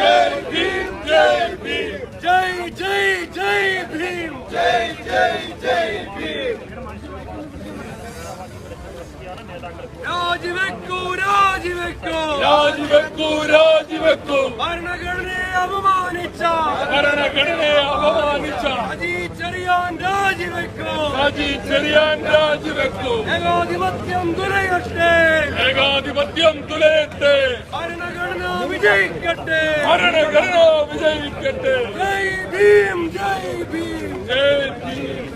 ഭീം ജയ് ഭീം ജയ് ഭീം ജയ് ജയ് ജയ് ഭീം ജയ് ജയ് ജയ് ഭീം രാജിവെക്കൂ രാജിവെക്കൂ രാജിവെക്കൂ രാജിവെക്കൂ ഭരണഘടനയെ അപമാനിച്ച. ഭരണഘടനയെ അപമാനിച്ച. ചെറിയാൻ രാജിവെക്കൂ. രാജി ചെറിയാൻ രാജിവെക്കൂ. ഏകാധിപത്യം തുലയട്ടെ. ഏകാധിപത്യം തുലയട്ടെ. ഭരണഘടന വിജയിക്കട്ടെ. ഭരണഘടന വിജയിക്കട്ടെ. ജയ് ഭീം ജയ് ഭീം. ജയ് ഭീം.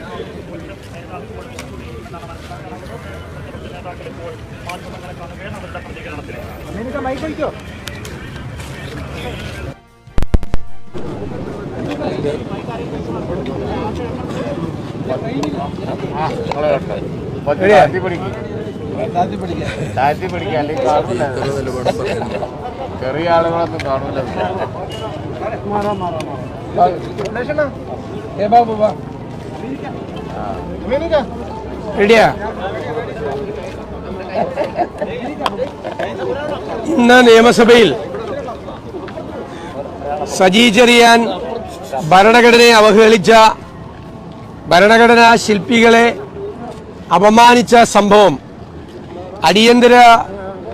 താഴ്ത്തി പിടിക്കുക അല്ലെങ്കിൽ കാണില്ല ചെറിയ ആളുകളൊന്നും കാണൂല റെഡിയാ ഇന്ന് നിയമസഭയിൽ സജി ചെറിയാൻ ഭരണഘടനയെ അവഹേളിച്ച ഭരണഘടനാ ശില്പികളെ അപമാനിച്ച സംഭവം അടിയന്തര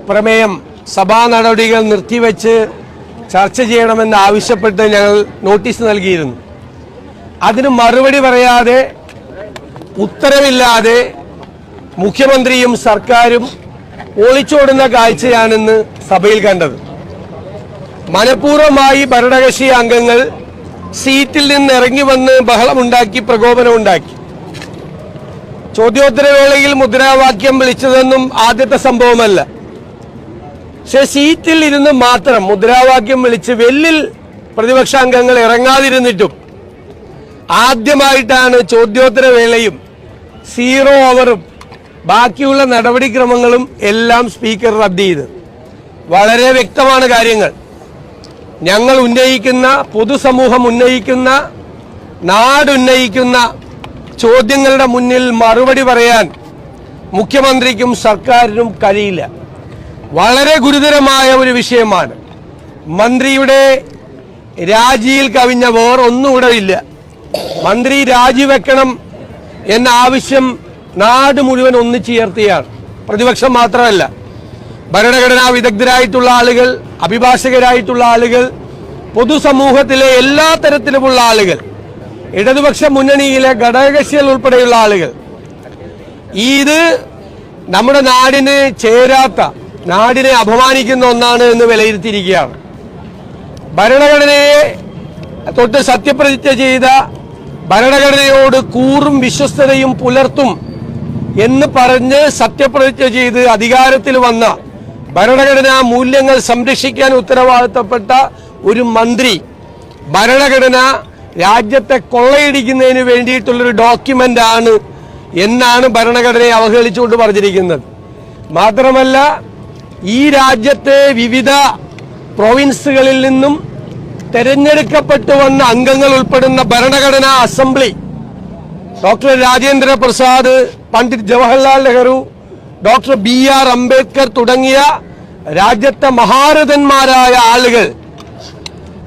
പ്രമേയം സഭാ നടപടികൾ നിർത്തിവെച്ച് ചർച്ച ചെയ്യണമെന്ന് ആവശ്യപ്പെട്ട് ഞങ്ങൾ നോട്ടീസ് നൽകിയിരുന്നു. അതിന് മറുപടി പറയാതെ ഉത്തരവില്ലാതെ മുഖ്യമന്ത്രിയും സർക്കാരും ഒളിച്ചോടുന്ന കാഴ്ചയാണെന്ന് സഭയിൽ കണ്ടത്. മനഃപൂർവമായി ഭരണകക്ഷി അംഗങ്ങൾ സീറ്റിൽ നിന്ന് ഇറങ്ങി വന്ന് ബഹളമുണ്ടാക്കി പ്രകോപനമുണ്ടാക്കി. ചോദ്യോത്തരവേളയിൽ മുദ്രാവാക്യം വിളിച്ചതെന്നും ആദ്യത്തെ സംഭവമല്ല. പക്ഷെ സീറ്റിൽ ഇരുന്ന് മാത്രം മുദ്രാവാക്യം വിളിച്ച് വെല്ലിൽ പ്രതിപക്ഷാംഗങ്ങൾ ഇറങ്ങാതിരുന്നിട്ടും ആദ്യമായിട്ടാണ് ചോദ്യോത്തരവേളയും സീറോ ഓവറും ബാക്കിയുള്ള നടപടിക്രമങ്ങളും എല്ലാം സ്പീക്കർ റദ്ദ് ചെയ്ത് വളരെ വ്യക്തമാണ് കാര്യങ്ങൾ. ഞങ്ങൾ ഉന്നയിക്കുന്ന പൊതുസമൂഹം ഉന്നയിക്കുന്ന നാടുന്നയിക്കുന്ന ചോദ്യങ്ങളുടെ മുന്നിൽ മറുപടി പറയാൻ മുഖ്യമന്ത്രിക്കും സർക്കാരിനും കഴിയില്ല. വളരെ ഗുരുതരമായ ഒരു വിഷയമാണ്. മന്ത്രിയുടെ രാജിയിൽ കവിഞ്ഞ വേറൊന്നും ഇവിടെ ഇല്ല. മന്ത്രി രാജിവെക്കണം എന്ന ആവശ്യം നാട് മുഴുവൻ ഒന്നിച്ചുയർത്തിയാണ് പ്രതിപക്ഷം മാത്രമല്ല ഭരണഘടനാ വിദഗ്ധരായിട്ടുള്ള ആളുകൾ അഭിഭാഷകരായിട്ടുള്ള ആളുകൾ പൊതുസമൂഹത്തിലെ എല്ലാ തരത്തിലുമുള്ള ആളുകൾ ഇടതുപക്ഷ മുന്നണിയിലെ ഘടകകക്ഷികൾ ഉൾപ്പെടെയുള്ള ആളുകൾ. ഇത് നമ്മുടെ നാടിന് ചേരാത്ത നാടിനെ അപമാനിക്കുന്ന ഒന്നാണ് എന്ന് വിലയിരുത്തിയിരിക്കുകയാണ്. ഭരണഘടനയെ തൊട്ട് സത്യപ്രതിജ്ഞ ചെയ്ത ഭരണഘടനയോട് കൂറും വിശ്വസ്തതയും പുലർത്തും എന്ന് പറഞ്ഞ് സത്യപ്രതിജ്ഞ ചെയ്ത് അധികാരത്തിൽ വന്ന ഭരണഘടനാ മൂല്യങ്ങൾ സംരക്ഷിക്കാൻ ഉത്തരവാദിത്തപ്പെട്ട ഒരു മന്ത്രി ഭരണഘടന രാജ്യത്തെ കൊള്ളയടിക്കുന്നതിന് വേണ്ടിയിട്ടുള്ളൊരു ഡോക്യുമെന്റ് ആണ് എന്നാണ് ഭരണഘടനയെ അവഹേളിച്ചുകൊണ്ട് പറഞ്ഞിരിക്കുന്നത്. മാത്രമല്ല ഈ രാജ്യത്തെ വിവിധ പ്രൊവിൻസുകളിൽ നിന്നും തെരഞ്ഞെടുക്കപ്പെട്ടു വന്ന അംഗങ്ങൾ ഉൾപ്പെടുന്ന ഭരണഘടനാ assembly doctor Rajendra Prasad Pandit Jawaharlal Nehru doctor B R Ambedkar തുടങ്ങിയ രാജ്യത്തെ മഹാരഥന്മാരായ ആളുകൾ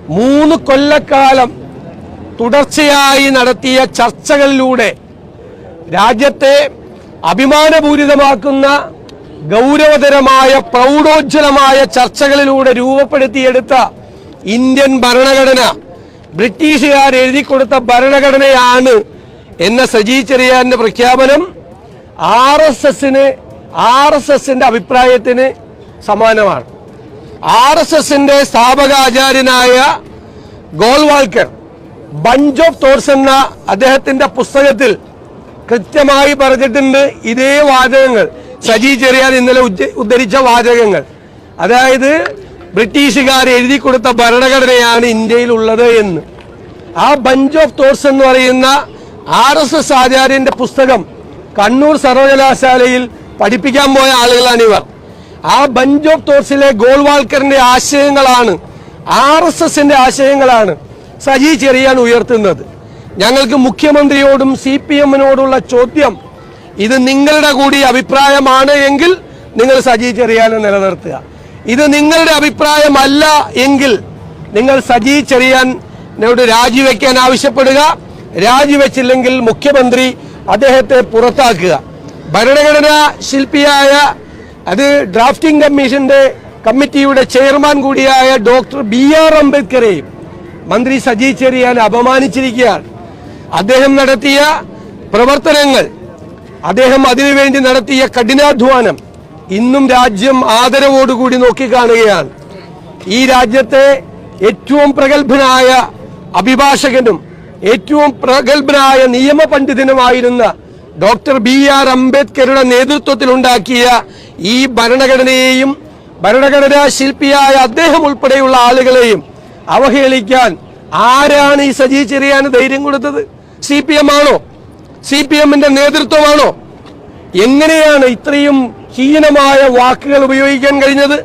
മൂന്ന് കൊല്ലക്കാലം തുടർച്ചയായി നടത്തിയ ചർച്ചകളിലൂടെ രാജ്യത്തെ അഭിമാനപൂരിതമാക്കുന്ന ഗൗരവതരമായ പ്രൗഢോജ്വലമായ ചർച്ചകളിലൂടെ രൂപപ്പെടുത്തിയെടുത്ത ഇന്ത്യൻ ഭരണഘടന ബ്രിട്ടീഷുകാർ എഴുതി കൊടുത്ത ഭരണഘടനയാണ് എന്ന സജി ചെറിയാന്റെ പ്രഖ്യാപനം. ആർ എസ് എസിന് ആർ എസ് എസിന്റെ അഭിപ്രായത്തിന് സമാനമാണ്. ആർ എസ് എസിന്റെ സ്ഥാപകാചാര്യനായ ഗോൾവാൾക്കർ ബഞ്ച് ഓഫ് തോട്ട്സ് എന്ന അദ്ദേഹത്തിന്റെ പുസ്തകത്തിൽ കൃത്യമായി പറഞ്ഞിട്ടുണ്ട് ഇതേ വാചകങ്ങൾ. സജി ചെറിയാൻ ഇന്നലെ ഉദ്ധരിച്ച വാചകങ്ങൾ. അതായത് ബ്രിട്ടീഷുകാർ എഴുതി കൊടുത്ത ഭരണഘടനയാണ് ഇന്ത്യയിൽ ഉള്ളത് എന്ന്. ആ ബഞ്ച് ഓഫ് തോട്ട്സ് എന്ന് പറയുന്ന ആർ എസ് എസ് ആചാര്യന്റെ പുസ്തകം കണ്ണൂർ സർവകലാശാലയിൽ പഠിപ്പിക്കാൻ പോയ ആളുകളാണ് ഇവർ. ആ ബഞ്ച് ഓഫ് തോട്ട്സിലെ ഗോൾവാൾക്കറിന്റെ ആശയങ്ങളാണ് ആർ എസ് എസിന്റെ ആശയങ്ങളാണ് സജി ചെറിയാൻ ഉയർത്തുന്നത്. ഞങ്ങൾക്ക് മുഖ്യമന്ത്രിയോടും സി പി എമ്മിനോടുള്ള ചോദ്യം ഇത് നിങ്ങളുടെ കൂടി അഭിപ്രായമാണ് എങ്കിൽ നിങ്ങൾ സജി ചെറിയാനെ നിലനിർത്തുക. ഇത് നിങ്ങളുടെ അഭിപ്രായമല്ല എങ്കിൽ നിങ്ങൾ സജി ചെറിയാനോട് രാജിവെക്കാൻ ആവശ്യപ്പെടുക. രാജിവെച്ചില്ലെങ്കിൽ മുഖ്യമന്ത്രി അദ്ദേഹത്തെ പുറത്താക്കുക. ഭരണഘടനാ ശില്പിയായ അത് ഡ്രാഫ്റ്റിംഗ് കമ്മീഷന്റെ കമ്മിറ്റിയുടെ ചെയർമാൻ കൂടിയായ ഡോക്ടർ ബി ആർ അംബേദ്കറെയും മന്ത്രി സജി ചെറിയാൻ അപമാനിച്ചിരിക്കുകയാണ്. അദ്ദേഹം നടത്തിയ പ്രവർത്തനങ്ങൾ അദ്ദേഹം അതിനുവേണ്ടി നടത്തിയ കഠിനാധ്വാനം ഇന്നും രാജ്യം ആദരവോടുകൂടി നോക്കിക്കാണുകയാണ്. ഈ രാജ്യത്തെ ഏറ്റവും പ്രഗത്ഭനായ അഭിഭാഷകനും ഏറ്റവും പ്രഗത്ഭനായ നിയമ പണ്ഡിതനുമായിരുന്ന ഡോക്ടർ ബി ആർ അംബേദ്കറുടെ നേതൃത്വത്തിലുണ്ടാക്കിയ ഈ ഭരണഘടനയെയും ഭരണഘടനാ ശില്പിയായ അദ്ദേഹം ഉൾപ്പെടെയുള്ള ആളുകളെയും അവഹേളിക്കാൻ ആരാണ് ഈ സജി ചെറിയാൻ ധൈര്യം കൊടുത്തത്? സി പി എം ആണോ? സി പി എമ്മിന്റെ നേതൃത്വമാണോ? എങ്ങനെയാണ് ഇത്രയും ഹീനമായ വാക്കുകൾ ഉപയോഗിക്കാൻ കഴിഞ്ഞത്?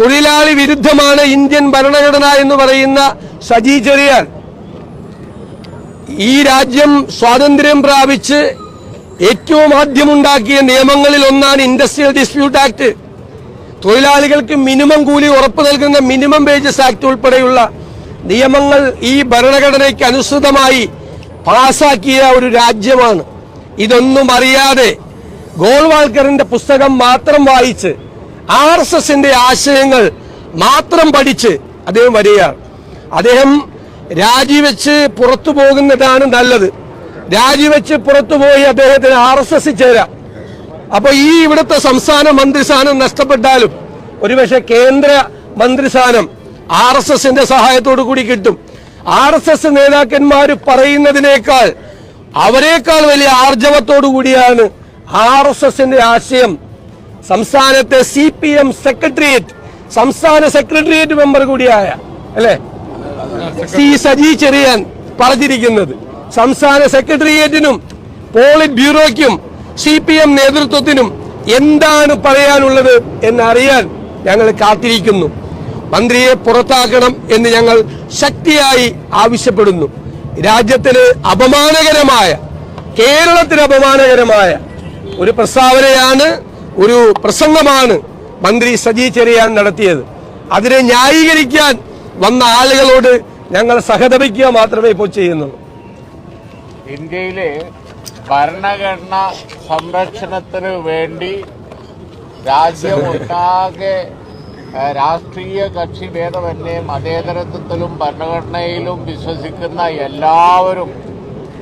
തൊഴിലാളി വിരുദ്ധമാണ് ഇന്ത്യൻ ഭരണഘടന എന്ന് പറയുന്ന സജി ചെറിയാൻ. ഈ രാജ്യം സ്വാതന്ത്ര്യം പ്രാപിച്ച് ഏറ്റവും ആദ്യമുണ്ടാക്കിയ നിയമങ്ങളിൽ ഒന്നാണ് ഇൻഡസ്ട്രിയൽ ഡിസ്പ്യൂട്ട് ആക്ട് തൊഴിലാളികൾക്ക് മിനിമം കൂലി ഉറപ്പ് നൽകുന്ന മിനിമം വേജസ് ആക്ട് ഉൾപ്പെടെയുള്ള നിയമങ്ങൾ ഈ ഭരണഘടനയ്ക്ക് അനുസൃതമായി പാസാക്കിയ ഒരു രാജ്യമാണ്. ഇതൊന്നും അറിയാതെ ഗോൾവാൾക്കറിന്റെ പുസ്തകം മാത്രം വായിച്ച് ആർ എസ് എസിന്റെ ആശയങ്ങൾ മാത്രം പഠിച്ച് അദ്ദേഹം വരികയാണ്. അദ്ദേഹം രാജിവെച്ച് പുറത്തു പോകുന്നതാണ് നല്ലത്. രാജിവെച്ച് പുറത്തുപോയി അദ്ദേഹത്തിന് ആർ എസ് എസ് ചേരാം. അപ്പൊ ഈ ഇവിടുത്തെ സംസ്ഥാന മന്ത്രിസ്ഥാനം നഷ്ടപ്പെട്ടാലും ഒരുപക്ഷെ കേന്ദ്ര മന്ത്രിസ്ഥാനം ആർ എസ് എസിന്റെ സഹായത്തോടു കൂടി കിട്ടും. ആർ എസ് എസ് നേതാക്കന്മാർ പറയുന്നതിനേക്കാൾ അവരെക്കാൾ വലിയ ആർജവത്തോടു കൂടിയാണ് ആർ എസ് എസിന്റെ ആശയം. സംസ്ഥാനത്തെ സി പി എം സെക്രട്ടേറിയറ്റ് സംസ്ഥാന സെക്രട്ടേറിയറ്റ് മെമ്പർ കൂടിയായ അല്ലേ? സി സജി ചെറിയാൻ പറഞ്ഞിരിക്കുന്നത്. സംസ്ഥാന സെക്രട്ടേറിയറ്റിനും പോളിറ്റ് ബ്യൂറോയ്ക്കും സി പി എം നേതൃത്വത്തിനും എന്താണ് പറയാനുള്ളത് എന്നറിയാൻ ഞങ്ങൾ കാത്തിരിക്കുന്നു. മന്ത്രിയെ പുറത്താക്കണം എന്ന് ഞങ്ങൾ ശക്തിയായി ആവശ്യപ്പെടുന്നു. രാജ്യത്തിന് അപമാനകരമായ കേരളത്തിന് അപമാനകരമായ ഒരു പ്രസ്താവനയാണ് ഒരു പ്രസംഗമാണ് മന്ത്രി സജി ചെറിയാൻ നടത്തിയത്. അതിനെ ന്യായീകരിക്കാൻ വന്ന ആളുകളോട് ഞങ്ങൾ സഹതപിക്കുക മാത്രമേ ഇപ്പോൾ ചെയ്യുന്നുള്ളൂ. ഇന്ത്യയിലെ ഭരണഘടന സംരക്ഷണത്തിന് വേണ്ടി രാജ്യമൊട്ടാകെ രാഷ്ട്രീയ കക്ഷി ഭേദമന്യേ മതേതരത്വത്തിലും ഭരണഘടനയിലും വിശ്വസിക്കുന്ന എല്ലാവരും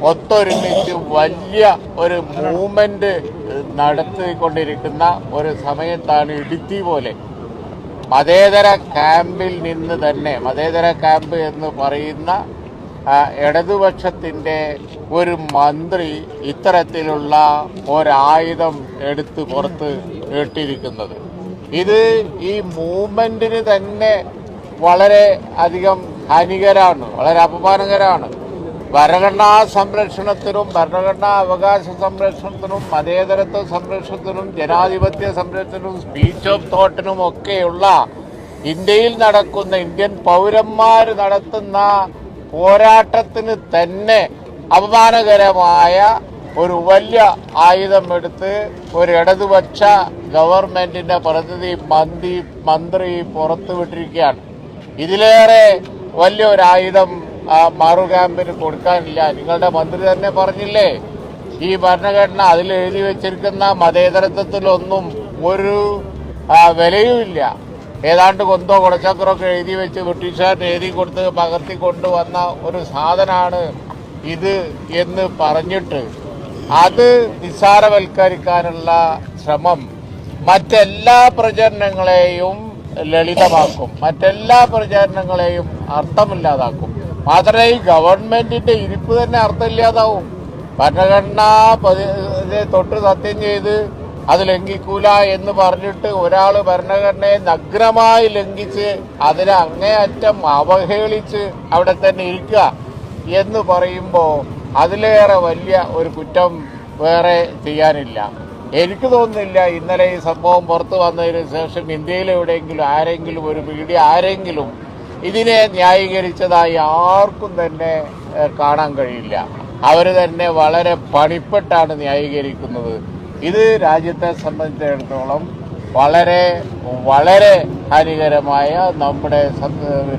ഒത്തൊരുമിച്ച് വലിയ ഒരു മൂവ്മെന്റ് നടത്തിക്കൊണ്ടിരിക്കുന്ന ഒരു സമയത്താണ് ഇടുക്കി പോലെ. മതേതര ക്യാമ്പിൽ നിന്ന് തന്നെ മതേതര ക്യാമ്പ് എന്ന് പറയുന്ന ഇടതുപക്ഷത്തിന്റെ ഒരു മന്ത്രി ഇത്തരത്തിലുള്ള ഒരായുധം എടുത്ത് പുറത്ത് ഇട്ടിരിക്കുന്നത്. ഇത് ഈ മൂവ്മെന്റിന് തന്നെ വളരെ അധികം ഹാനികരമാണ് വളരെ അപമാനകരമാണ്. ഭരണഘടനാ സംരക്ഷണത്തിനും ഭരണഘടനാ അവകാശ സംരക്ഷണത്തിനും മതേതരത്വ സംരക്ഷണത്തിനും ജനാധിപത്യ സംരക്ഷണത്തിനും സ്പീച്ച് ഓഫ് തോട്ടിനും ഒക്കെയുള്ള ഇന്ത്യയിൽ നടക്കുന്ന ഇന്ത്യൻ പൗരന്മാർ നടത്തുന്ന പോരാട്ടത്തിന് തന്നെ അപമാനകരമായ ഒരു വലിയ ആയുധം എടുത്ത് ഒരു ഇടതുപക്ഷ ഗവൺമെന്റിന്റെ പ്രതിനിധി മന്ത്രി മന്ത്രി പുറത്തുവിട്ടിരിക്കുകയാണ് ഇതിലേറെ വലിയൊരു ആയുധം മാറു ക്യാമ്പിന് കൊടുക്കാനില്ല. നിങ്ങളുടെ മന്ത്രി തന്നെ പറഞ്ഞില്ലേ ഈ ഭരണഘടന അതിൽ എഴുതി വെച്ചിരിക്കുന്ന മതേതരത്വത്തിലൊന്നും ഒരു വിലയുമില്ല. ഏതാണ്ട് കൊന്തോ കുടച്ചക്രമൊക്കെ എഴുതി വെച്ച് ബ്രിട്ടീഷുകാരൻ എഴുതി കൊടുത്ത് പകർത്തി കൊണ്ടുവന്ന ഒരു സാധനമാണ് ഇത് എന്ന് പറഞ്ഞിട്ട് അത് നിസ്സാരവൽക്കരിക്കാനുള്ള ശ്രമം മറ്റെല്ലാ പ്രചരണങ്ങളെയും ലളിതമാക്കും. മറ്റെല്ലാ പ്രചരണങ്ങളെയും അർത്ഥമില്ലാതാക്കും. മാത്രമേ ഈ ഗവൺമെന്റിന്റെ ഇരിപ്പ് തന്നെ അർത്ഥമില്ലാതാവും. ഭരണഘടനാ തൊട്ട് സത്യം ചെയ്ത് അത് ലംഘിക്കൂല എന്ന് പറഞ്ഞിട്ട് ഒരാൾ ഭരണഘടനയെ നഗ്നമായി ലംഘിച്ച് അതിനെ അങ്ങേയറ്റം അവഹേളിച്ച് അവിടെ തന്നെ ഇരിക്കുക എന്ന് പറയുമ്പോൾ അതിലേറെ വലിയ ഒരു കുറ്റം വേറെ ചെയ്യാനില്ല. എനിക്ക് തോന്നുന്നില്ല ഇന്നലെ ഈ സംഭവം പുറത്തു വന്നതിന് ശേഷം ഇന്ത്യയിൽ എവിടെയെങ്കിലും ആരെങ്കിലും ഒരു പീഡി ആരെങ്കിലും ഇതിനെ ന്യായീകരിച്ചതായി ആർക്കും തന്നെ കാണാൻ കഴിയില്ല. അവർ തന്നെ വളരെ പണിപ്പെട്ടാണ് ന്യായീകരിക്കുന്നത്. ഇത് രാജ്യത്തെ സംബന്ധിച്ചിടത്തോളം വളരെ വളരെ ഹാനികരമായ നമ്മുടെ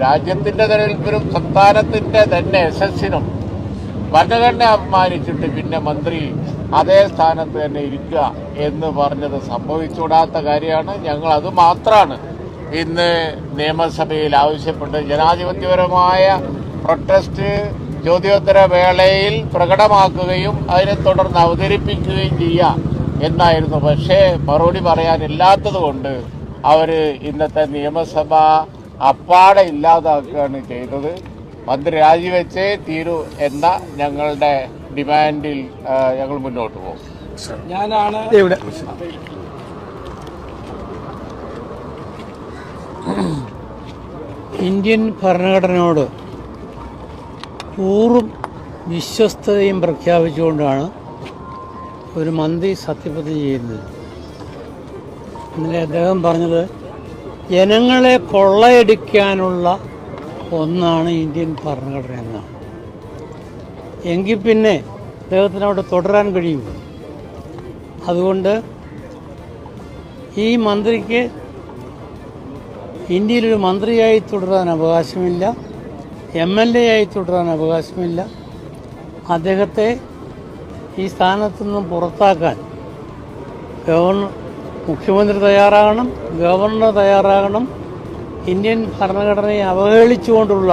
രാജ്യത്തിന്റെ നിലനിൽപ്പിനും സംസ്ഥാനത്തിന്റെ തന്നെ യശസ്സിനും ഭരണഘടന അപമാനിച്ചിട്ട് പിന്നെ മന്ത്രി അതേ സ്ഥാനത്ത് തന്നെ ഇരിക്കുക എന്ന് പറഞ്ഞത് സംഭവിച്ചുകൂടാത്ത കാര്യമാണ്. ഞങ്ങൾ അത് മാത്രമാണ് ഇന്ന് നിയമസഭയിൽ ആവശ്യപ്പെട്ട് ജനാധിപത്യപരമായ പ്രൊട്ടസ്റ്റ് ചോദ്യോത്തര വേളയിൽ പ്രകടമാക്കുകയും അതിനെ തുടർന്ന് അവതരിപ്പിക്കുകയും ചെയ്യാം എന്നായിരുന്നു. പക്ഷേ മറുപടി പറയാനില്ലാത്തത് കൊണ്ട് അവർ ഇന്നത്തെ നിയമസഭ അപ്പാടെ ഇല്ലാതാക്കുകയാണ് ചെയ്തത്. മന്ത്രി രാജിവെച്ചേ തീരൂ എന്ന ഞങ്ങളുടെ ഡിമാൻഡിൽ ഞങ്ങൾ മുന്നോട്ട് പോകും. ഞാനാണ് ഇവിടെ ഇന്ത്യൻ ഭരണഘടനയോട് പൂർവം വിശ്വസ്തയും പ്രഖ്യാപിച്ചുകൊണ്ടാണ് ഒരു മന്ത്രി സത്യപ്രതിജ്ഞ ചെയ്യുന്നത് ഇന്നലെ അദ്ദേഹം പറഞ്ഞത് ജനങ്ങളെ കൊള്ളയടിക്കാനുള്ള ഒന്നാണ് ഇന്ത്യൻ ഭരണഘടന എന്നാണ്. എങ്കിൽ പിന്നെ അദ്ദേഹത്തിന് അവിടെ തുടരാൻ കഴിയും അതുകൊണ്ട് ഈ മന്ത്രിക്ക് ഇന്ത്യയിലൊരു മന്ത്രിയായി തുടരാൻ അവകാശമില്ല എം എൽ എ ആയി തുടരാൻ അവകാശമില്ല. അദ്ദേഹത്തെ ഈ സ്ഥാനത്തു നിന്നും പുറത്താക്കാൻ ഗവർണർ മുഖ്യമന്ത്രി തയ്യാറാകണം ഗവർണർ തയ്യാറാകണം ഇന്ത്യൻ ഭരണഘടനയെ അവഹേളിച്ചുകൊണ്ടുള്ള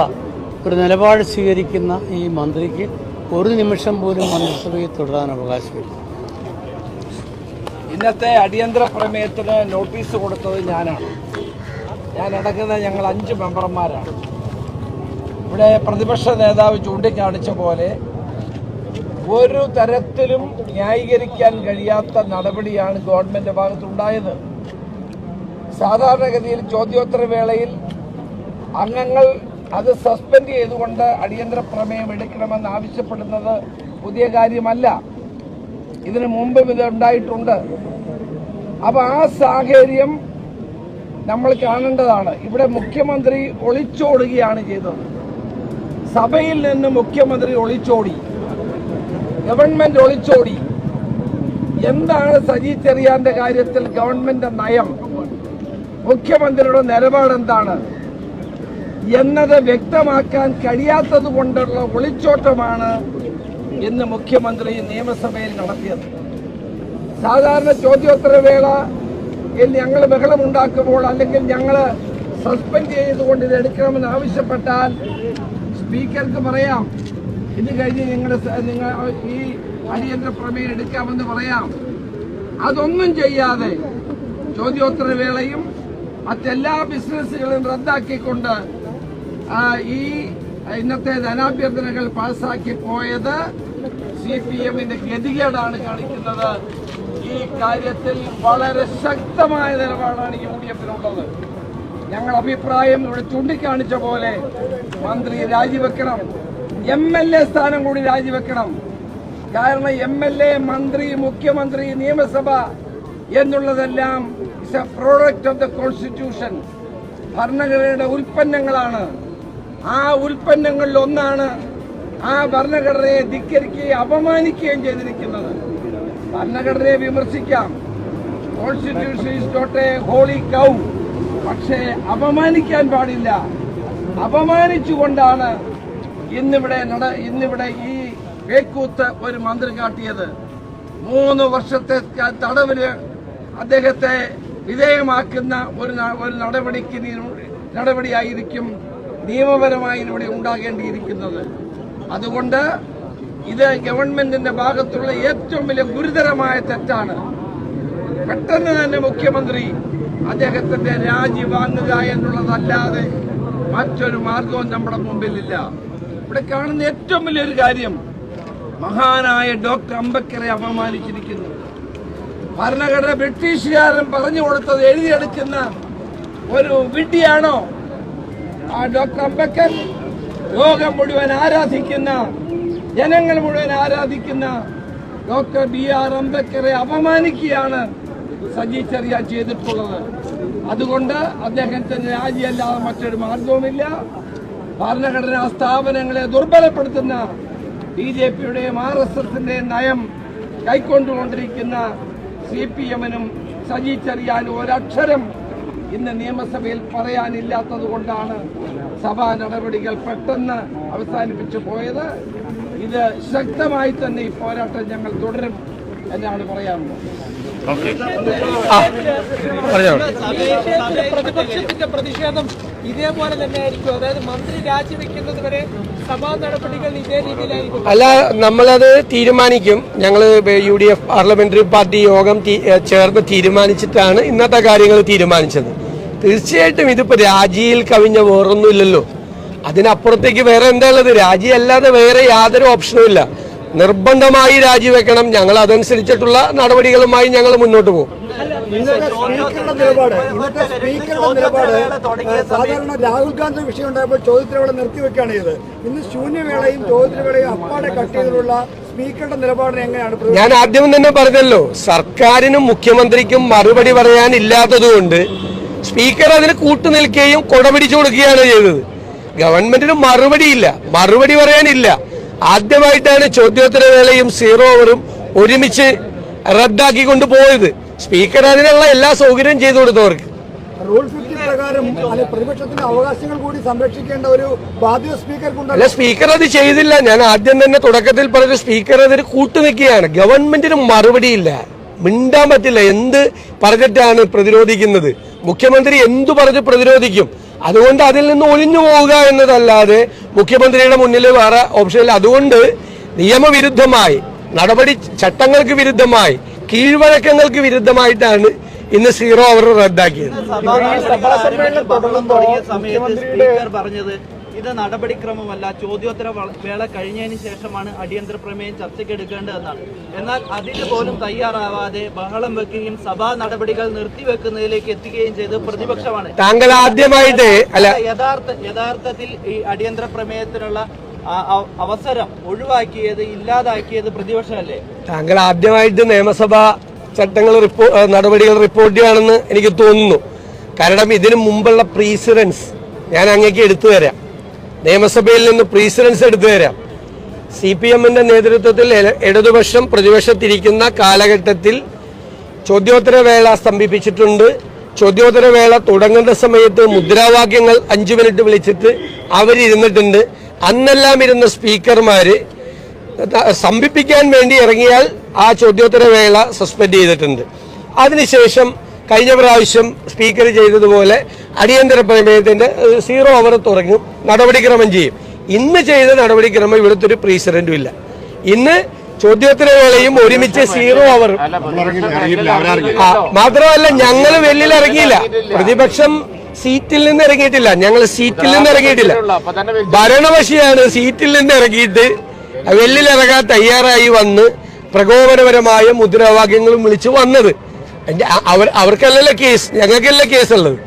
ഒരു നിലപാട് സ്വീകരിക്കുന്ന ഈ മന്ത്രിക്ക് ഒരു നിമിഷം പോലും മന്ത്രിസഭയിൽ തുടരാൻ അവകാശമില്ല. ഇന്നത്തെ അടിയന്തര പ്രമേയത്തിന് നോട്ടീസ് കൊടുത്തത് ഞാനാണ്. ഞാൻ അടങ്ങുന്നത് ഞങ്ങൾ അഞ്ച് മെമ്പർമാരാണ്. ഇവിടെ പ്രതിപക്ഷ നേതാവ് ചൂണ്ടിക്കാണിച്ച പോലെ ഒരു തരത്തിലും ന്യായീകരിക്കാൻ കഴിയാത്ത നടപടിയാണ് ഗവൺമെന്റ് ഭാഗത്തുണ്ടായത്. സാധാരണഗതിയിൽ ചോദ്യോത്തര വേളയിൽ അംഗങ്ങൾ അത് സസ്പെൻഡ് ചെയ്തുകൊണ്ട് അടിയന്തര പ്രമേയം എടുക്കണമെന്ന് ആവശ്യപ്പെടുന്നത് പുതിയ കാര്യമല്ല. ഇതിനു മുമ്പും ഇത് ഉണ്ടായിട്ടുണ്ട്. അപ്പൊ ആ സാഹചര്യം നമ്മൾ കാണേണ്ടതാണ്. ഇവിടെ മുഖ്യമന്ത്രി ഒളിച്ചോടുകയാണ് ചെയ്തത്. സഭയിൽ നിന്ന് മുഖ്യമന്ത്രി ഒളിച്ചോടി. ഗവൺമെന്റ് ഒളിച്ചോടി. എന്താണ് സജി ചെറിയാന്റെ കാര്യത്തിൽ ഗവൺമെന്റ് നയം? മുഖ്യമന്ത്രിയുടെ നിലപാട് എന്താണ്? എന്നത് വ്യക്തമാക്കാൻ കഴിയാത്തത് കൊണ്ടുള്ള ഒളിച്ചോട്ടമാണ് ഇന്ന് മുഖ്യമന്ത്രി നിയമസഭയിൽ നടത്തിയത്. സാധാരണ ചോദ്യോത്തരവേള ഞങ്ങൾ ബഹളമുണ്ടാക്കുമ്പോൾ അല്ലെങ്കിൽ ഞങ്ങൾ സസ്പെൻഡ് ചെയ്തുകൊണ്ട് ഇത് എടുക്കണമെന്ന് ആവശ്യപ്പെട്ടാൽ സ്പീക്കർക്ക് പറയാം. ഇത് കഴിഞ്ഞ് നിങ്ങൾ നിങ്ങൾ ഈ അടിയന്തര പ്രമേയം എടുക്കാമെന്ന് പറയാം. അതൊന്നും ചെയ്യാതെ ചോദ്യോത്തര വേളയും മറ്റെല്ലാ ബിസിനസ്സുകളും റദ്ദാക്കിക്കൊണ്ട് ഈ ഇന്നത്തെ ധനാഭ്യർത്ഥനകൾ പാസാക്കി പോയത് സി പി എമ്മിന്റെ ഗതികേടാണ് കാണിക്കുന്നത്. ഈ കാര്യത്തിൽ വളരെ ശക്തമായ നിലപാടാണ് യു ഡി എഫിനുള്ളത് ഞങ്ങൾ അഭിപ്രായം ഇവിടെ ചൂണ്ടിക്കാണിച്ച പോലെ മന്ത്രി രാജിവെക്കണം. എം എൽ എ സ്ഥാനം കൂടി രാജിവെക്കണം. കാരണം എം എൽ എ മന്ത്രി മുഖ്യമന്ത്രി നിയമസഭ എന്നുള്ളതെല്ലാം is a product of the constitution ഭരണഘടനയുടെ ഉൽപ്പന്നങ്ങളാണ്. ആ ഉൽപ്പന്നങ്ങളിൽ ഒന്നാണ് ആ ഭരണഘടനയെ ധിക്കരിക്കുകയും അപമാനിക്കുകയും ചെയ്തിരിക്കുന്നത്. ഭരണഘടനയെ വിമർശിക്കാം. Constitution is not a holy cow പക്ഷേ അപമാനിക്കാൻ പാടില്ല. അപമാനിച്ചുകൊണ്ടാണ് ഇന്നിവിടെ നട ഇന്നിവിടെ ഈ വേക്കൂത്ത് ഒരു മന്ത്രി കാട്ടിയത്. മൂന്ന് വർഷത്തെ തടവിന് അദ്ദേഹത്തെ വിധേയമാക്കുന്ന ഒരു ഒരു നടപടിക്ക് നടപടിയായിരിക്കും നിയമപരമായി ഇവിടെ ഉണ്ടാകേണ്ടിയിരിക്കുന്നത്. അതുകൊണ്ട് ഇത് ഗവൺമെന്റിന്റെ ഭാഗത്തുള്ള ഏറ്റവും വലിയ ഗുരുതരമായ തെറ്റാണ്. പെട്ടെന്ന് തന്നെ മുഖ്യമന്ത്രി അദ്ദേഹത്തിന്റെ രാജി വാങ്ങുക എന്നുള്ളതല്ലാതെ മറ്റൊരു മാർഗവും നമ്മുടെ മുമ്പിലില്ല. ഇവിടെ കാണുന്ന ഏറ്റവും വലിയൊരു കാര്യം മഹാനായ ഡോക്ടർ അംബേദ്കറെ അപമാനിച്ചിരിക്കുന്നു. ഭരണഘടന ബ്രിട്ടീഷുകാരൻ പറഞ്ഞു കൊടുത്തത് എഴുതിയെടുക്കുന്ന ഒരു വിഡ്ഢിയാണോ? ആ ഡോക്ടർ അംബേദ്കർ ലോകം മുഴുവൻ ആരാധിക്കുന്ന ജനങ്ങൾ മുഴുവൻ ആരാധിക്കുന്ന ഡോക്ടർ ബി ആർ അംബേദ്കറെ അപമാനിക്കുകയാണ് സജി ചെറിയ ചെയ്തിട്ടുള്ളത്. അതുകൊണ്ട് അദ്ദേഹത്തിന് രാജിയല്ലാതെ മറ്റൊരു മാർഗവുമില്ല ഭരണഘടനാ സ്ഥാപനങ്ങളെ ദുർബലപ്പെടുത്തുന്ന ബി ജെ പിയുടെയും ആർ എസ് എസിന്റെയും നയം കൈക്കൊണ്ടുകൊണ്ടിരിക്കുന്ന സി പി എമ്മിനും സജി ചെറിയാനും ഒരക്ഷരം ഇന്ന് നിയമസഭയിൽ പറയാനില്ലാത്തത് കൊണ്ടാണ് സഭാ നടപടികൾ പെട്ടെന്ന് അവസാനിപ്പിച്ചു പോയത്. ഇത് ശക്തമായി തന്നെ ഈ പോരാട്ടം ഞങ്ങൾ തുടരും എന്നാണ് പറയാനുള്ളത്. പ്രതിപക്ഷത്തിന്റെ പ്രതിഷേധം ഇതേപോലെ തന്നെ ആയിരിക്കും അതായത് മന്ത്രി രാജിവെക്കുന്നത് വരെ സഭാ നടപടികൾ ഇതേ രീതിയിലായിരിക്കും. അല്ല നമ്മളത് തീരുമാനിക്കും. ഞങ്ങൾ U D F parliamentary party യോഗം ചേർന്ന് തീരുമാനിച്ചിട്ടാണ് ഇന്നത്തെ കാര്യങ്ങൾ തീരുമാനിച്ചത്. തീർച്ചയായിട്ടും ഇതിപ്പോ രാജിയിൽ കവിഞ്ഞ വേറൊന്നുമില്ലല്ലോ. അതിനപ്പുറത്തേക്ക് വേറെ എന്താ ഉള്ളത്? രാജി അല്ലാതെ വേറെ യാതൊരു ഓപ്ഷനും ഇല്ല. നിർബന്ധമായി രാജിവെക്കണം. ഞങ്ങൾ അതനുസരിച്ചിട്ടുള്ള നടപടികളുമായി ഞങ്ങൾ മുന്നോട്ട് പോകും. സ്പീക്കറുടെ നിലപാട് ഇന്നത്തെ സ്പീക്കറുടെ നിലപാട് സാധാരണ രാഹുൽ ഗാന്ധി വിഷയം ഉണ്ടായപ്പോൾ ചോദ്യത്തിലവേള നിർത്തിവെക്കുകയാണ് ചെയ്തത്. ഇന്ന് ശൂന്യവേളയും ചോദ്യത്തിലവേളയും അപ്പാടെ കട്ട് ചെയ്തിട്ടുള്ള സ്പീക്കറുടെ നിലപാടിനെ എങ്ങനെയാണ് ഞാൻ ആദ്യം തന്നെ പറഞ്ഞല്ലോ സർക്കാരിനും മുഖ്യമന്ത്രിക്കും മറുപടി പറയാനില്ലാത്തതുകൊണ്ട് സ്പീക്കർ അതിന് കൂട്ടുനിൽക്കുകയും കൊടപിടിച്ചു കൊടുക്കുകയാണ് ചെയ്തത്. ഗവൺമെന്റിന് മറുപടിയില്ല മറുപടി പറയാനില്ല. ആദ്യമായിട്ടാണ് ചോദ്യോത്തര വേളയും സീറോ ഓവറും ഒരുമിച്ച് റദ്ദാക്കി കൊണ്ടുപോയത് സ്പീക്കർ അതിനുള്ള എല്ലാ സൗകര്യവും ചെയ്തു കൊടുത്തവർക്ക്. അല്ല സ്പീക്കർ അത് ചെയ്തില്ല. ഞാൻ ആദ്യം തന്നെ തുടക്കത്തിൽ പറഞ്ഞ സ്പീക്കർ അതിന് കൂട്ടുനിൽക്കുകയാണ്. ഗവൺമെന്റിന് മറുപടിയില്ല. മിണ്ടാൻ പറ്റില്ല. എന്ത് പറഞ്ഞിട്ടാണ് പ്രതിരോധിക്കുന്നത്? മുഖ്യമന്ത്രി എന്തു പറഞ്ഞ് പ്രതിരോധിക്കും? അതുകൊണ്ട് അതിൽ നിന്ന് ഒഴിഞ്ഞു പോവുക എന്നതല്ലാതെ മുഖ്യമന്ത്രിയുടെ മുന്നിൽ വേറെ ഓപ്ഷനിൽ അതുകൊണ്ട് നിയമവിരുദ്ധമായി നടപടി ചട്ടങ്ങൾക്ക് വിരുദ്ധമായി കീഴ്വഴക്കങ്ങൾക്ക് വിരുദ്ധമായിട്ടാണ് ഇന്ന് സീറോ അവർ റദ്ദാക്കിയത്. ഇത് നടപടിക്രമമല്ല. ചോദ്യോത്തര വേള കഴിഞ്ഞതിന് ശേഷമാണ് അടിയന്തര പ്രമേയം ചർച്ചയ്ക്കെടുക്കേണ്ടതെന്നാണ്. എന്നാൽ അതിന് പോലും തയ്യാറാവാതെ ബഹളം വെക്കുകയും സഭാ നടപടികൾ നിർത്തിവെക്കുന്നതിലേക്ക് എത്തുകയും ചെയ്ത് പ്രതിപക്ഷമാണ്. താങ്കൾ ആദ്യമായിട്ട് അല്ല യഥാർത്ഥ യഥാർത്ഥത്തിൽ ഈ അടിയന്തര പ്രമേയത്തിനുള്ള അവസരം ഒഴിവാക്കിയത് ഇല്ലാതാക്കിയത് പ്രതിപക്ഷമല്ലേ? താങ്കൾ ആദ്യമായിട്ട് നിയമസഭാ ചട്ടങ്ങൾ നടപടികൾ റിപ്പോർട്ട് ചെയ്യുകയാണെന്ന് എനിക്ക് തോന്നുന്നു. കാരണം ഇതിനു മുമ്പുള്ള പ്രീസിഡൻസ് ഞാൻ അങ്ങേക്ക് എടുത്തു തരാം. നിയമസഭയിൽ നിന്ന് പ്രീസിഡൻസ് എടുത്തു തരാം. സി പി എമ്മിന്റെ നേതൃത്വത്തിൽ ഇടതുപക്ഷം പ്രതിപക്ഷത്തിരിക്കുന്ന കാലഘട്ടത്തിൽ ചോദ്യോത്തരവേള സ്തംഭിപ്പിച്ചിട്ടുണ്ട്. ചോദ്യോത്തരവേള തുടങ്ങുന്ന സമയത്ത് മുദ്രാവാക്യങ്ങൾ അഞ്ചു മിനിറ്റ് വിളിച്ചിട്ട് അവരിരുന്നിട്ടുണ്ട്. അന്നെല്ലാം ഇരുന്ന സ്പീക്കർമാര് സ്തംഭിപ്പിക്കാൻ വേണ്ടി ഇറങ്ങിയാൽ ആ ചോദ്യോത്തരവേള സസ്പെൻഡ് ചെയ്തിട്ടുണ്ട്. അതിനുശേഷം കഴിഞ്ഞ പ്രാവശ്യം സ്പീക്കർ ചെയ്തതുപോലെ അടിയന്തര പ്രമേയത്തിന്റെ സീറോ അവർ തുടങ്ങും നടപടിക്രമം ചെയ്യും. ഇന്ന് ചെയ്ത നടപടിക്രമം ഇവിടുത്തെ ഒരു പ്രീസിഡന്റും ഇല്ല. ഇന്ന് ചോദ്യോത്തര വേളയും ഒരുമിച്ച് സീറോ അവർ ആ, മാത്രമല്ല ഞങ്ങൾ വെല്ലിൽ ഇറങ്ങിയില്ല. പ്രതിപക്ഷം സീറ്റിൽ നിന്ന് ഇറങ്ങിയിട്ടില്ല. ഞങ്ങൾ സീറ്റിൽ നിന്ന് ഇറങ്ങിയിട്ടില്ല. ഭരണപക്ഷിയാണ് സീറ്റിൽ നിന്ന് ഇറങ്ങിയിട്ട് വെല്ലിലിറങ്ങാൻ തയ്യാറായി വന്ന് പ്രകോപനപരമായ മുദ്രാവാക്യങ്ങളും വിളിച്ച് വന്നത്. അവർ അവർക്കല്ലല്ലോ കേസ് ഞങ്ങൾക്കല്ല കേസുള്ളത്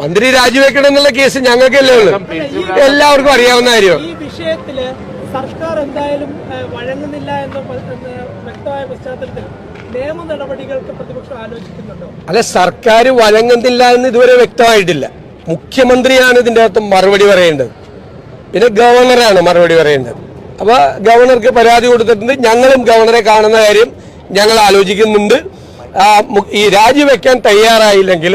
മന്ത്രി രാജിവെക്കണം എന്നുള്ള കേസ് ഞങ്ങൾക്കല്ലേ ഉള്ളു. എല്ലാവർക്കും അറിയാവുന്ന കാര്യം. വിഷയത്തിൽ സർക്കാർ എന്തായാലും വഴങ്ങുന്നില്ല എന്ന എന്ന് വ്യക്തമായ പശ്ചാത്തലത്തിൽ നിയമ നടപടികൾക്ക് പ്രതിപക്ഷം ആലോചിക്കുന്നുണ്ടോ? അല്ല സർക്കാർ വഴങ്ങുന്നില്ല എന്ന് ഇതുവരെ വ്യക്തമായിട്ടില്ല. മുഖ്യമന്ത്രിയാണ് ഇതിന്റെ അകത്ത് മറുപടി പറയേണ്ടത്. പിന്നെ ഗവർണറാണ് മറുപടി പറയേണ്ടത്. അപ്പൊ ഗവർണർക്ക് പരാതി കൊടുത്തിട്ടുണ്ട്. ഞങ്ങളും ഗവർണറെ കാണുന്ന കാര്യം ഞങ്ങൾ ആലോചിക്കുന്നുണ്ട്. ഈ രാജിവെക്കാൻ തയ്യാറായില്ലെങ്കിൽ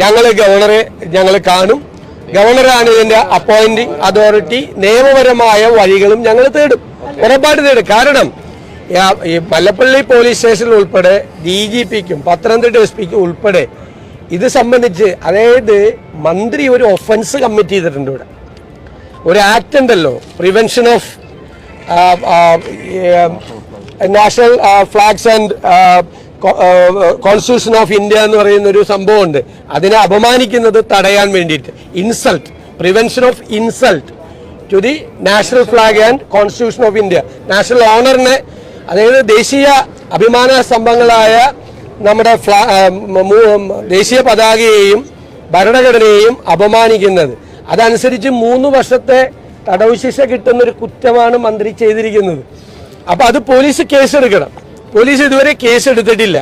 ഞങ്ങൾ ഗവർണറെ ഞങ്ങൾ കാണും. ഗവർണറാണ് ഇതിന്റെ അപ്പോയിന്റിംഗ് അതോറിറ്റി നിയമപരമായ വഴികളും ഞങ്ങൾ തേടും. ഉറപ്പായിട്ട് തേടും. കാരണം ഈ മല്ലപ്പള്ളി പോലീസ് സ്റ്റേഷനിൽ ഉൾപ്പെടെ ഡി ജി പിക്കും പത്തനംതിട്ട എസ് പിക്കും ഉൾപ്പെടെ ഇത് സംബന്ധിച്ച് അതായത് മന്ത്രി ഒരു ഒഫൻസ് കമ്മിറ്റ് ചെയ്തിട്ടുണ്ട് ഇവിടെ. ഒരു ആക്ട് ഉണ്ടല്ലോ prevention of national flags and constitution of India എന്ന് പറയുന്ന ഒരു സംഭവമുണ്ട്. അതിനെ അപമാനിക്കുന്നത് തടയാൻ വേണ്ടിയിട്ട്. Insult prevention of insult to the national flag and constitution of India national ഓണറിനെ അതായത് ദേശീയ അഭിമാന സ്തംഭങ്ങളായ നമ്മുടെ ഫ്ലാ ദേശീയ പതാകയെയും ഭരണഘടനയെയും അപമാനിക്കുന്നത്. അതനുസരിച്ച് മൂന്ന് വർഷത്തെ തടവ് ശിക്ഷ കിട്ടുന്ന ഒരു കുറ്റമാണ് മന്ത്രി ചെയ്തിരിക്കുന്നത്. അപ്പൊ അത് പോലീസ് കേസെടുക്കണം. പോലീസ് ഇതുവരെ കേസ് എടുത്തിട്ടില്ല.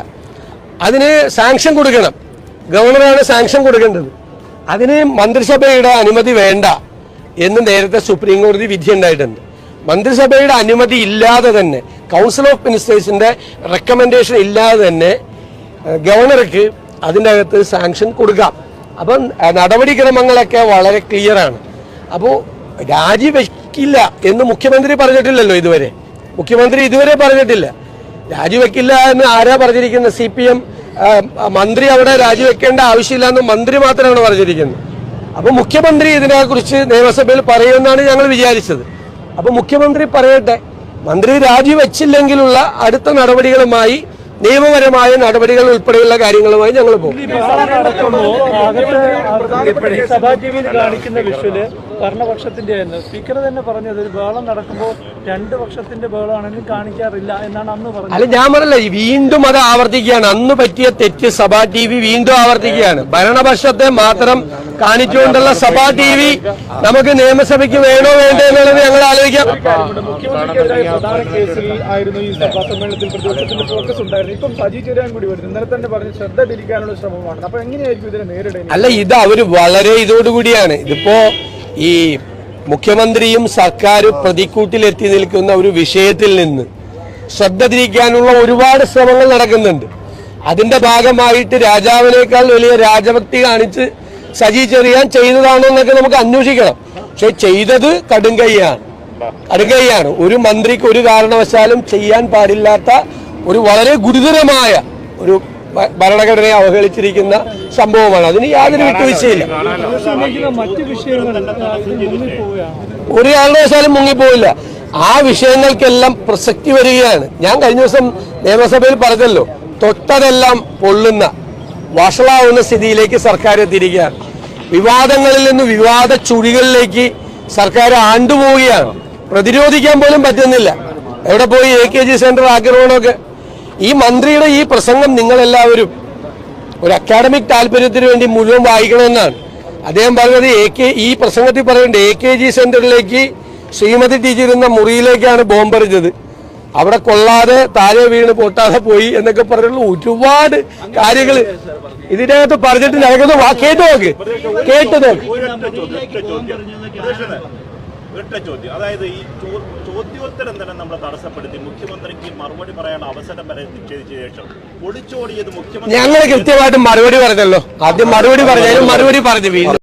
അതിന് സാങ്ഷൻ കൊടുക്കണം. ഗവർണറാണ് സാങ്ഷൻ കൊടുക്കേണ്ടത്. അതിന് മന്ത്രിസഭയുടെ അനുമതി വേണ്ട എന്ന് നേരത്തെ സുപ്രീം കോടതി വിധി ഉണ്ടായിട്ടുണ്ട്. മന്ത്രിസഭയുടെ അനുമതി ഇല്ലാതെ തന്നെ കൗൺസിൽ ഓഫ് മിനിസ്റ്റേഴ്സിന്റെ റെക്കമെൻഡേഷൻ ഇല്ലാതെ തന്നെ ഗവർണർക്ക് അതിന്റെ അകത്ത് സാങ്ഷൻ കൊടുക്കാം. അപ്പം നടപടിക്രമങ്ങളൊക്കെ വളരെ ക്ലിയർ ആണ്. അപ്പോൾ രാജിവെക്കില്ല എന്ന് മുഖ്യമന്ത്രി പറഞ്ഞിട്ടില്ലല്ലോ ഇതുവരെ. മുഖ്യമന്ത്രി ഇതുവരെ പറഞ്ഞിട്ടില്ല. രാജിവെക്കില്ല എന്ന് ആരാ പറഞ്ഞിരിക്കുന്നത്? സി പി എം മന്ത്രി അവിടെ രാജിവെക്കേണ്ട ആവശ്യമില്ല എന്ന് മന്ത്രി മാത്രമാണ് പറഞ്ഞിരിക്കുന്നത്. അപ്പൊ മുഖ്യമന്ത്രി ഇതിനെക്കുറിച്ച് നിയമസഭയിൽ പറയുമെന്നാണ് ഞങ്ങൾ വിചാരിച്ചത്. അപ്പൊ മുഖ്യമന്ത്രി പറയട്ടെ മന്ത്രി രാജിവെച്ചില്ലെങ്കിലുള്ള അടുത്ത നടപടികളുമായി നിയമപരമായ നടപടികൾ ഉൾപ്പെടെയുള്ള കാര്യങ്ങളുമായി ഞങ്ങൾ പോകും. സഭാ ടി കാണിക്കുന്ന വിഷ്വൽ ഭരണപക്ഷത്തിന്റെ സ്പീക്കർ തന്നെ പറഞ്ഞത് ബഹളം നടക്കുമ്പോൾ രണ്ട് പക്ഷത്തിന്റെ ബഹളമാണെങ്കിലും കാണിക്കാറില്ല എന്നാണ് അന്ന് പറഞ്ഞത്. അല്ല ഞാൻ പറഞ്ഞില്ല വീണ്ടും അത് ആവർത്തിക്കുകയാണ്. അന്ന് പറ്റിയ തെറ്റ് സഭാ ടി വി വീണ്ടും ആവർത്തിക്കുകയാണ്. ഭരണപക്ഷത്തെ മാത്രം കാണിച്ചുകൊണ്ടുള്ള സഭാ ടി വി നമുക്ക് നിയമസഭയ്ക്ക് വേണോ വേണ്ടോ എന്നുള്ളത് ഞങ്ങൾ ആലോചിക്കാം. മുഖ്യമന്ത്രിക്കെതിരായ പ്രധാന കേസിൽ ആയിരുന്നു ഈ സഭാ സമ്മേളനത്തിൽ പ്രതിപക്ഷത്തിന്റെ ഫോക്കസ് ഉണ്ടായിരുന്നു ഇപ്പം സജി കൂടി വരുന്നു. ഇന്നലെ തന്നെ പറഞ്ഞ് ശ്രദ്ധ തിരിക്കാനുള്ള ശ്രമമാണ്. അപ്പൊ എങ്ങനെയായിരിക്കും ഇതിനെ നേരിടുന്നത് അല്ല ഇത് അവർ വളരെ ഇതോടുകൂടിയാണ്. ഇതിപ്പോ ഈ മുഖ്യമന്ത്രിയും സർക്കാരും പ്രതിക്കൂട്ടിലെത്തി നിൽക്കുന്ന ഒരു വിഷയത്തിൽ നിന്ന് ശ്രദ്ധ തിരിക്കാനുള്ള ഒരുപാട് ശ്രമങ്ങൾ നടക്കുന്നുണ്ട്. അതിന്റെ ഭാഗമായിട്ട് രാജാവിനേക്കാൾ വലിയ രാജഭക്തി കാണിച്ച് സജി ചെറിയാൻ ചെയ്തതാണോ എന്നൊക്കെ നമുക്ക് അന്വേഷിക്കണം. പക്ഷെ ചെയ്തത് കടുങ്കൈയാണ് കടുങ്കൈയാണ് ഒരു മന്ത്രിക്ക് ഒരു കാരണവശാലും ചെയ്യാൻ പാടില്ലാത്ത ഒരു വളരെ ഗുരുതരമായ ഒരു ഭരണഘടനയെ അവഹേളിച്ചിരിക്കുന്ന സംഭവമാണ്. അതിന് യാതൊരു വിട്ടുവീഴ്ചയില്ല. ഒരു കാരണവശാലും മുങ്ങിപ്പോയില്ല ആ വിഷയങ്ങൾക്കെല്ലാം പ്രസക്തി വരികയാണ്. ഞാൻ കഴിഞ്ഞ ദിവസം നിയമസഭയിൽ പറഞ്ഞല്ലോ തൊട്ടതെല്ലാം പൊള്ളുന്ന വഷളാവുന്ന സ്ഥിതിയിലേക്ക് സർക്കാർ എത്തിയിരിക്കുകയാണ്. വിവാദങ്ങളിൽ നിന്ന് വിവാദ ചുഴികളിലേക്ക് സർക്കാർ ആണ്ടുപോവുകയാണ്. പ്രതിരോധിക്കാൻ പോലും പറ്റുന്നില്ല. എവിടെ പോയി എ കെ ജി സെന്റർ ആക്രമണമൊക്കെ ഈ മന്ത്രിയുടെ ഈ പ്രസംഗം നിങ്ങളെല്ലാവരും ഒരു അക്കാഡമിക് താല്പര്യത്തിന് വേണ്ടി മുഴുവൻ വായിക്കണമെന്നാണ്. അദ്ദേഹം പറഞ്ഞത് എ കെ ഈ പ്രസംഗത്തിൽ പറയുന്നുണ്ട് എ കെ ജി സെന്ററിലേക്ക് ശ്രീമതി ടീച്ചർ എന്ന മുറിയിലേക്കാണ് ബോംബെറിഞ്ഞത് അവിടെ കൊള്ളാതെ താഴെ വീണ് പൊട്ടാതെ പോയി എന്നൊക്കെ പറഞ്ഞുള്ള ഒരുപാട് കാര്യങ്ങൾ ഇതിനകത്ത് പറഞ്ഞിട്ട് കേട്ട് നോക്ക്. കേട്ട് നോക്ക്. ഒറ്റ ചോദ്യം. അതായത് ഈ ചോദ്യോത്തരം തന്നെ നമ്മൾ തടസ്സപ്പെടുത്തി. മുഖ്യമന്ത്രിക്ക് മറുപടി പറയാനുള്ള അവസരം വരെ നിഷേധിച്ച ശേഷം ഒളിച്ചോടിയത് മുഖ്യമന്ത്രി ഞങ്ങൾ കൃത്യമായിട്ട് മറുപടി പറഞ്ഞല്ലോ. ആദ്യം മറുപടി പറഞ്ഞാലും മറുപടി പറഞ്ഞു വീണ്ടും.